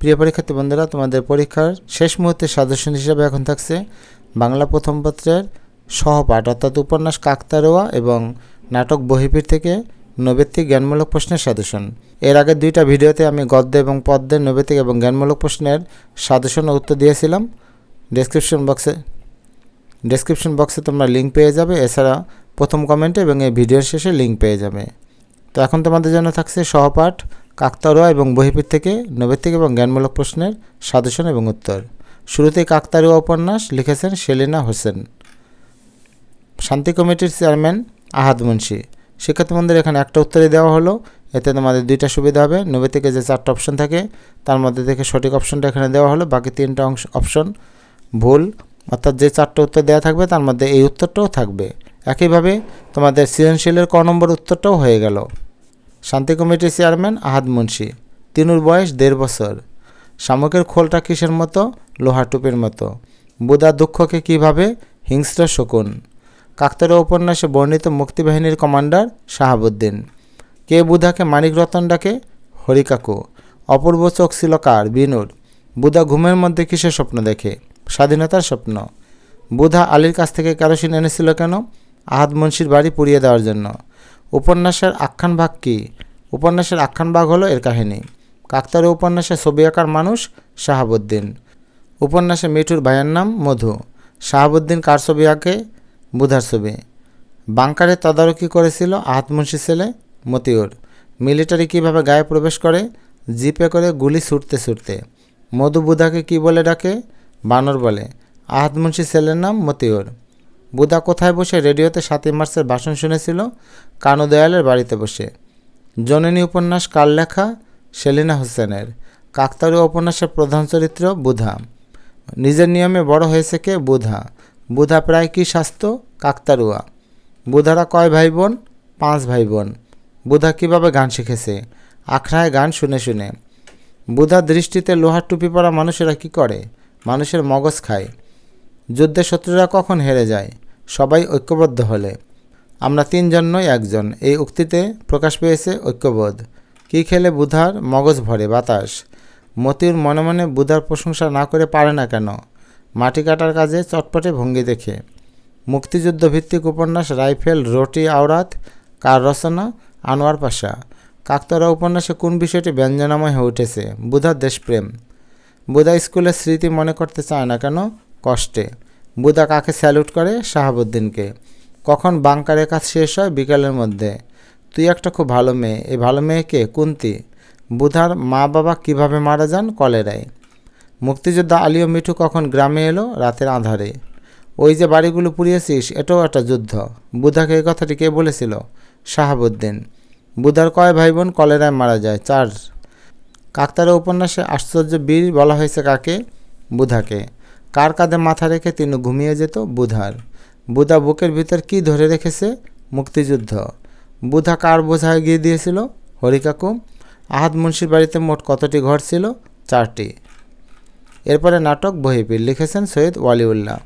প্রিয় পরীক্ষার্থী বন্ধুরা, তোমাদের পরীক্ষার শেষ মুহূর্তে সাজেশন হিসেবে এখন থাকছে বাংলা প্রথম পত্রের সহপাঠ, অর্থাৎ উপন্যাস কাকতারোয়া এবং নাটক বহিপির থেকে নৈবেত্তিক জ্ঞানমূলক প্রশ্নের সাজেশন এর আগে দুইটা ভিডিওতে আমি গদ্য এবং পদ্মের নৈবেত্তিক এবং জ্ঞানমূলক প্রশ্নের সাজেশন উত্তর দিয়েছিলাম। ডেসক্রিপশন বক্সে ডেসক্রিপশন বক্সে তোমরা লিঙ্ক পেয়ে যাবে। এছাড়া প্রথম কমেন্টে এবং এই ভিডিওর শেষে লিঙ্ক পেয়ে যাবে। তো এখন তোমাদের জন্য থাকছে সহপাঠ কাকতারুয়া এবং বহিপির থেকে নৈবেত্তিক এবং জ্ঞানমূলক প্রশ্নের সাজেশন এবং উত্তর। শুরুতেই কাকতারুয়া উপন্যাস লিখেছেন সেলিনা হোসেন। শান্তি কমিটির চেয়ারম্যান আহাদ মুন্সি। শিক্ষার্থী বন্ধুদের এখানে একটা উত্তরই দেওয়া হলো। এতে তোমাদের দুইটা সুবিধা হবে। নবে থেকে যে চারটা অপশন থাকে, তার মধ্যে থেকে সঠিক অপশনটা এখানে দেওয়া হলো। বাকি তিনটা অংশ অপশন ভুল, অর্থাৎ যে চারটা উত্তর দেওয়া থাকবে, তার মধ্যে এই উত্তরটাও থাকবে। একইভাবে তোমাদের সৃজনশীলের ক নম্বর উত্তরটাও হয়ে গেল। শান্তি কমিটির চেয়ারম্যান আহাদ মুন্সি। তিনুর বয়স দেড় বছর। শামুকের খোলটা কিসের মতো? লোহার টুপির মতো। বুদা দুঃখকে কীভাবে? হিংস্র শকুন। কাকতারা উপন্যাসে বর্ণিত মুক্তিবাহিনীর কমান্ডার শাহাবুদ্দিন। কে বুধাকে মানিক রতন ডাকে? হরিকাকু। অপূর্ব চোখ ছিল কার? বিনুর। বুধা ঘুমের মধ্যে কিসের স্বপ্ন দেখে? স্বাধীনতার স্বপ্ন। বুধা আলীর কাছ থেকে কেরোসিন এনেছিল কেন? আহাদ মুন্সির বাড়ি পুড়িয়ে দেওয়ার জন্য। উপন্যাসের আখ্যান ভাগ কী? উপন্যাসের আখ্যান ভাগ হলো এর কাহিনী। কাকতারু উপন্যাসে ছবি আঁকার মানুষ শাহাবুদ্দিন। উপন্যাসে মিঠুর ভাইয়ের নাম মধু। শাহাবুদ্দিন কার ছবি আঁকে? বুধার ছবি। বাংকারে তদারকি করেছিল আহাত মুন্সি ছেলে মতিউর। মিলিটারি কীভাবে গায়ে প্রবেশ করে? জিপে করে গুলি ছুটতে ছুটতে। মধু বুধাকে কি বলে ডাকে? বানর বলে। আহাত মুন্সি ছেলের নাম মতিউর। বুধা কোথায় বসে রেডিওতে সাতই মার্চের ভাষণ শুনেছিল? কানু দয়ালের বাড়িতে বসে। জননী উপন্যাস কার লেখা? সেলিনা হোসেনের। কাকতারুয়া উপন্যাসের প্রধান চরিত্র বুধা। নিজের নিয়মে বড় হয়েছে কে বুধা। বুধা প্রায় কি স্বাস্থ্য? কাকতারুয়া। বুধারা কয় ভাই বোন পাঁচ ভাই বোন বুধা কীভাবে গান শিখেছে? আখড়ায় গান শুনে শুনে। বুধার দৃষ্টিতে লোহার টুপি পরা মানুষেরা কি করে? মানুষের মগজ খায়। যুদ্ধে শত্রুরা কখন হেরে যায়? সবাই ঐক্যবদ্ধ হলে। আমরা তিনজন নই একজন। এই উক্তিতে প্রকাশ পেয়েছে ঐক্যবোধ। কী খেলে বুধার মগজ ভরে বাতাস? মতির মনে মনে বুধার প্রশংসা না করে পারে না কেন? মাটি কাটার কাজে চটপটে ভঙ্গি দেখে। মুক্তিযুদ্ধ ভিত্তিক উপন্যাস রাইফেল, রোটি, আওরাত, কার রচনা? আনোয়ার পাশা। কাকতরা উপন্যাসে কোন বিষয়টি ব্যঞ্জনাময় হয়ে উঠেছে? বুধার দেশপ্রেম। বুধা স্কুলের স্মৃতি মনে করতে চায় না কেন? কষ্টে। বুধা কাকে স্যালুট করে? শাহাবুদ্দিনকে। কখন বাংকারের কাজ শেষ হয়? বিকালের মধ্যে। তুই একটা খুব ভালো মেয়ে। এই ভালো মেয়েকে কুন্তি। বুধার মা বাবা কীভাবে মারা যান? কলেরায় মুক্তিযোদ্ধা আলী ও মিঠু কখন গ্রামে এলো? রাতের আধারে। ওই যে বাড়িগুলো পুড়িয়েছিস, এটাও একটা যুদ্ধ। বুধাকে এই কথাটি কে বলেছিল? শাহাবুদ্দিন। বুধার কয় ভাই বোন কলেরায় মারা যায়। চার। কাকতারা উপন্যাসে আশ্চর্য বীর বলা হয়েছে কাকে? বুধাকে। কার কাঁধে মাথা রেখে তিনি ঘুমিয়ে যেত? বুধার। বুধা বুকের ভিতর কি ধরে রেখেছে? মুক্তিযুদ্ধ। বুধা কার বোঝায় গিয়ে দিয়েছিল? হরিকাকু আহাদ মুন্সির বাড়িতে মোট কতটি ঘর ছিল? চারটি। এরপরে নাটক বহিপির। লিখেছেন সৈয়দ ওয়ালিউল্লাহ।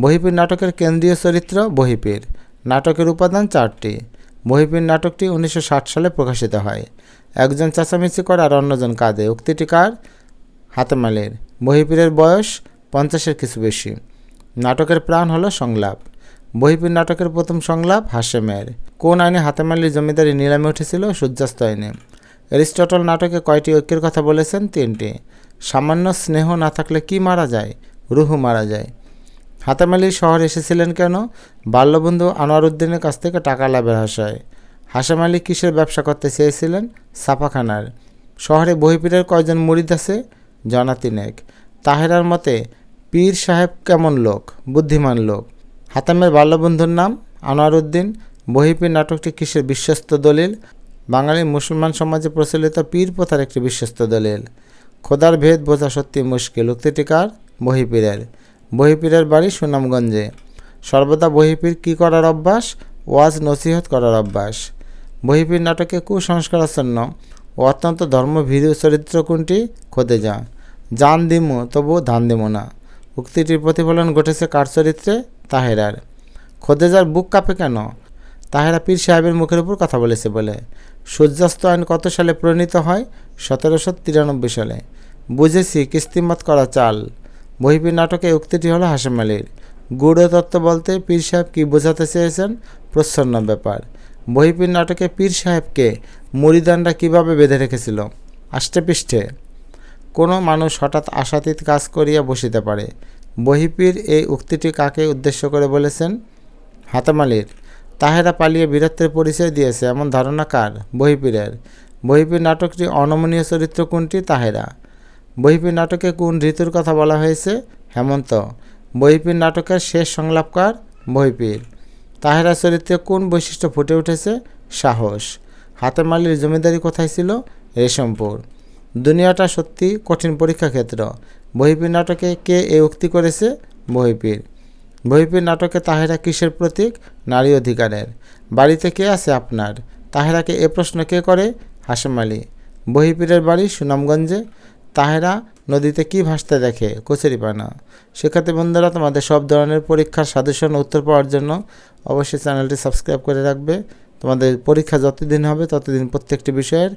বহিপির নাটকের কেন্দ্রীয় চরিত্র বহিপির। নাটকের উপাদান চারটি। বহিপির নাটকটি উনিশশো ষাট সালে প্রকাশিত হয়। একজন চেঁচামেচি করে আর অন্যজন কাঁদে। উক্তিটি কার? হাতেমালের। বহিপীরের বয়স পঞ্চাশের কিছু বেশি। নাটকের প্রাণ হলো সংলাপ। বহিপীর নাটকের প্রথম সংলাপ হাসেমের কোন আইনে হাতেমালির জমিদারি নিলামে উঠেছিল সূর্যাস্ত আইনে। অ্যারিস্টটল নাটকে কয়টি ঐক্যের কথা বলেছেন? তিনটি। সামান্য স্নেহ না থাকলে কি মারা যায়? রুহু মারা যায়। হাতেমালি শহরে এসেছিলেন কেন? বাল্যবন্ধু আনোয়ারউদ্দিনের কাছ থেকে টাকা লাভের আশায়। হাসেম আলী কিসের ব্যবসা করতে চেয়েছিলেন? ছাপাখানার শহরে বহিপীরের কয়জন মুরিদ আছে? জানা তিনেক তাহেরার মতে, পীর সাহেব কেমন লোক, বুদ্ধিমান লোক? হাতামের বাল্যবন্ধুর নাম আনোয়ারউদ্দিন। বহিপীর নাটকটি কিসের বিশ্বস্ত দলিল? বাঙালি মুসলমান সমাজে প্রচলিত পীর প্রথার একটি বিশ্বস্ত দলিল। খোদার ভেদ বোঝা সত্যি মুশকিল। উক্তিটি কার? বহিপীরের। বহিপীরের বাড়ি সুনামগঞ্জে। সর্বদা বহিপীর কী করার অভ্যাস? ওয়াজ নসিহত করার অভ্যাস। বহিপীর নাটকে কুসংস্কারাচ্ছন্ন ও অত্যন্ত ধর্মভীরু চরিত্র কোনটি? খোদে যা জান দিমু, তবু ধান দিমু না। উক্তিটির প্রতিফলন ঘটেছে কার চরিত্রে? তাহেরার। খোদেজার বুক কাঁপে কেন? তাহেরা পীর সাহেবের মুখের উপর কথা বলেছে বলে। সূর্যাস্ত আইন কত সালে প্রণীত হয়? সতেরোশো তিরানব্বই সালে। বুঝেছি, কিস্তিমত করা চাল। বহিপীর নাটকে উক্তিটি হলো হাসেম আলীর। গূঢ় তত্ত্ব বলতে পীর সাহেব কী বোঝাতে চেয়েছেন? প্রচ্ছন্ন ব্যাপার। বহিপীর নাটকে পীর সাহেবকে মুড়িদানরা কীভাবে বেঁধে রেখেছিল? আষ্টে পৃষ্ঠে কোনো মানুষ হঠাৎ আশাতীত কাজ করিয়া বসিতে পারে। বহিপীর এই উক্তিটি কাকে উদ্দেশ্য করে বলেছেন? হাতামালির। তাহেরা পালিয়ে বীরত্বের পরিচয় দিয়েছে, এমন ধারণা কার? বহিপীরের। বহিপীর নাটকটি অনমনীয় চরিত্র কোনটি? তাহেরা। বহিপীর নাটকে কোন ঋতুর কথা বলা হয়েছে? হেমন্ত। বহিপীর নাটকের শেষ সংলাপকার বহিপীর। তাহেরা চরিত্রে কোন বৈশিষ্ট্য ফুটে উঠেছে? সাহস। হাতেমালির জমিদারি কোথায় ছিল? রেশমপুর। দুনিয়াটা সত্যি কঠিন পরীক্ষা ক্ষেত্র। বহিপীর নাটকে কে এ উক্তি করেছে? বহিপীর। বহিপীর নাটকে তাহেরা কিসের প্রতীক? নারী অধিকারের। বাড়িতে কে আছে আপনার? তাহেরাকে এ প্রশ্ন কে করে? হাসেম আলী। বহিপীরের বাড়ি সুনামগঞ্জে। তাহেরা নদীতে কি ভাসতে দেখে? কচুরিপানা। শিক্ষার্থী বন্ধুরা, তোমাদের সব ধরনের পরীক্ষার সাজেশন উত্তর পাওয়ার জন্য অবশ্যই চ্যানেলটি সাবস্ক্রাইব করে রাখবে। তোমাদের পরীক্ষা যতদিন হবে, ততদিন প্রত্যেকটি বিষয়ের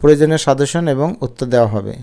প্রয়োজনীয় সাজেশন এবং উত্তর দেওয়া হবে।